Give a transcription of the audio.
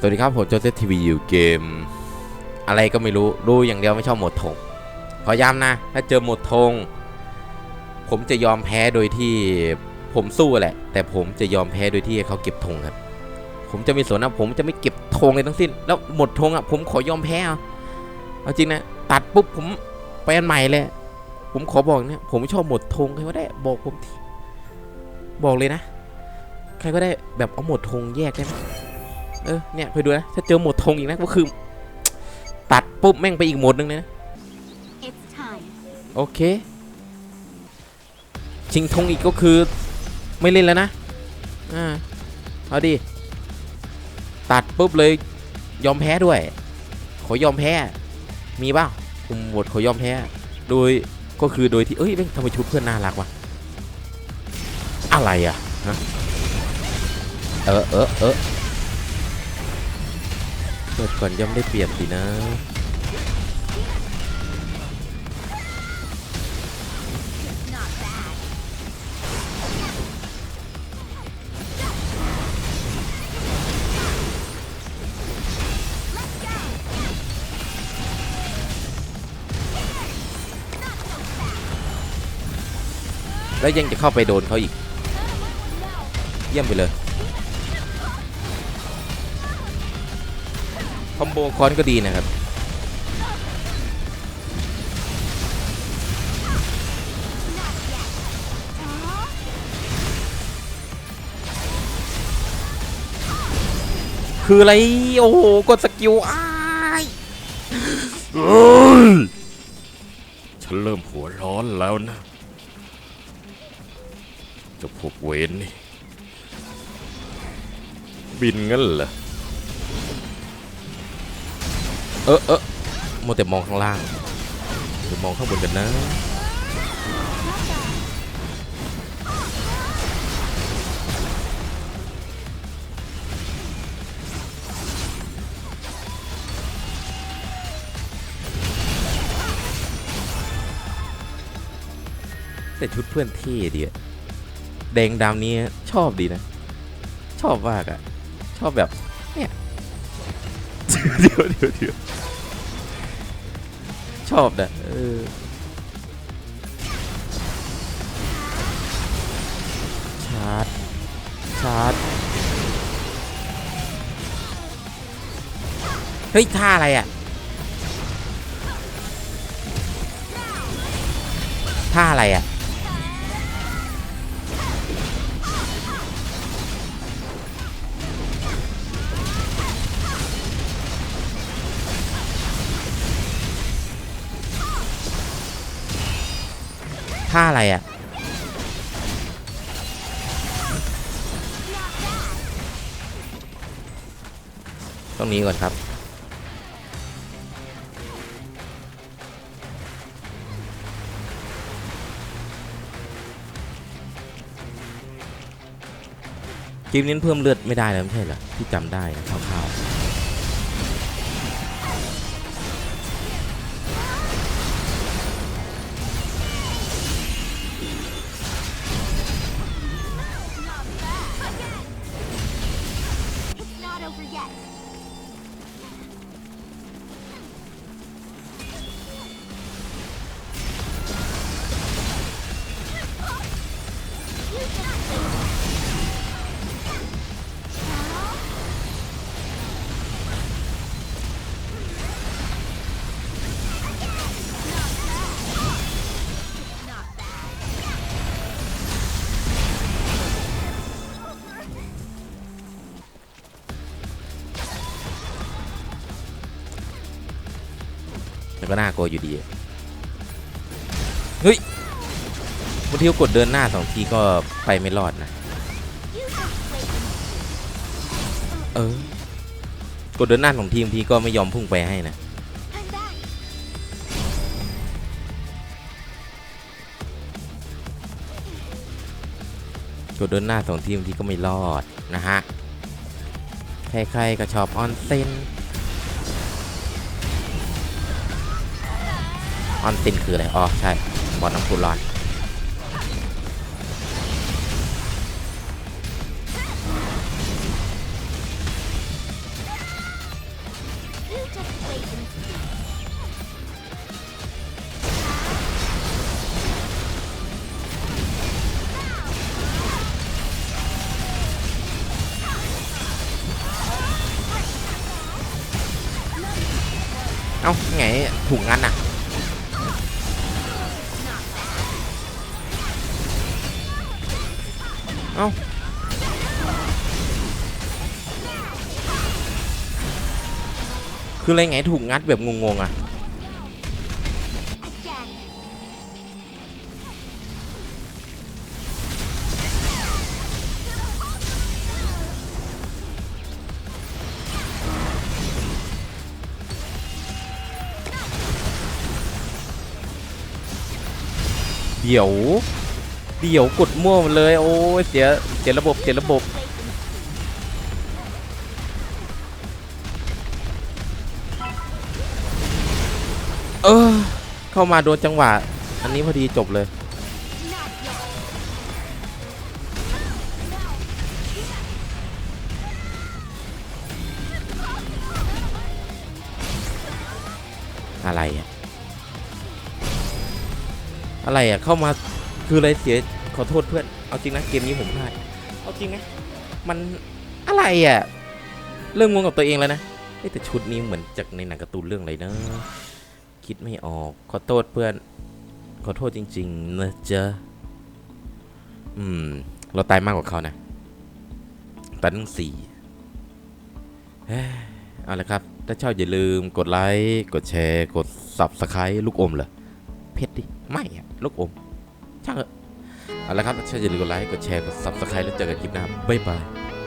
สวัสดีครับผมโจเซฟทีวีอยู่เกม อะไรก็ไม่รู้รู้อย่างเดียวไม่ชอบหมดธงขอย้ำนะ ถ้าเจอหมดธงผมจะยอมแพ้โดยที่ผมสู้แหละ แต่ผมจะยอมแพ้โดยที่เขาเก็บธงครับ ผมจะไม่สนนะผมจะไม่เก็บธงเลยทั้งสิ้น แล้วหมดธงอะผมขอยอมแพ้เอาเอาจริงนะตัดปุ๊บผมไปอันใหม่เลยผมขอบอกเนี่ยผมไม่ชอบหมดธงใครก็ได้บอกผมทีบอกเลยนะ ใครก็ได้แบบเอาหมดธงแยกได้ไหม เออ เนี่ยคอยดูนะ ถ้าเจอโหมดธงอีกนะก็คือ ตัดปุ๊บแม่งไปอีกโหมดนึงเลยนะ It's time. โอเคชิงธงอีกก็คือไม่เล่นแล้วนะ อ่า เอาดิ ตัดปุ๊บเลย ยอมแพ้ด้วย ขอยอมแพ้ มีบ้างผมบทขอยอมแพ้ โดยก็คือโดยที่ เอ้ยแม่งทำไมชุดเพื่อนน่ารักวะ อะไรอะฮะเออเออเออ เปิดก่อนย่อมได้เปรียบสินะ แล้วยังจะเข้าไปโดนเขาอีก เยี่ยมไปเลย คอมโบคอนก็ดีนะครับคืออะไร โอ้โห กดสกิลอ้ายเอ้ยฉันเริ่มหัวร้อนแล้วนะจะพวกเวนนี่ บินงั้นเหรอ เออเออโมวแต่มองข้างล่างหรือมองข้างบนกันนะแต่ชุดเพื่อนเท่ดีอะแดงดำนี้ชอบดีนะ ชอบมากอะชอบแบบ เนี่ย เดี๋ยวเดี๋ยวเดี๋ยว ชอบนะเออชาร์จ ชาร์จ เฮ้ย ท่าอะไรอะท่าอะไรอะ ท่าอะไรอะต้องนี้ก่อนครับเกมนี้เพิ่มเลือดไม่ได้แล้วไม่ใช่เหรอที่จำได้นะคร่าว It's ก็น่ากลัวอยู่ดี เฮ้ยบางทีก็กดเดินหน้าสองทีก็ไปไม่รอดนะ เออ กดเดินหน้าสองทีบางทีก็ไม่ยอมพุ่งไปให้นะ กดเดินหน้าสองทีบางทีก็ไม่รอดนะฮะ ใครๆก็ชอบออนเซน ออนตินคืออะไร อ๋อ ใช่บอลน้ำพุร้อน เอ้าไงถูกงั้นอะ เอ้าคืออะไรไงถูกงัดแบบงงๆอะ Again. เดี๋ยว เดี๋ยวกดมั่วหมดเลย โอ้ยเสียเสียระบบเสียระบบเออเข้ามาโดนจังหวะ อันนี้พอดีจบเลย อะไรอะอะไรอะเข้ามา คืออะไรเสียขอโทษเพื่อน เอาจริงนะเกมนี้ผมพลาด เอาจริงนะ มันอะไรอะเริ่มงงกับตัวเองแล้วนะแต่ชุดนี้เหมือนจากในหนังการ์ตูนเรื่องอะไรนะ คิดไม่ออก ขอโทษเพื่อน ขอโทษจริง ๆ นะจ๊ะ อืม เราตายมากกว่าเขานะตายตั้งสี่เฮ้ยเอาละครับ ถ้าชอบอย่าลืมกดไลค์ กดแชร์ กด subscribe ลูกอมเหรอ เพชรดิ ไม่อะลูกอม ช่างเถอะเอาละครับถ้าชอบอย่าลืมกดไลค์กดแชร์กด subscribe แล้วเจอกันคลิปหน้าบ๊ายบาย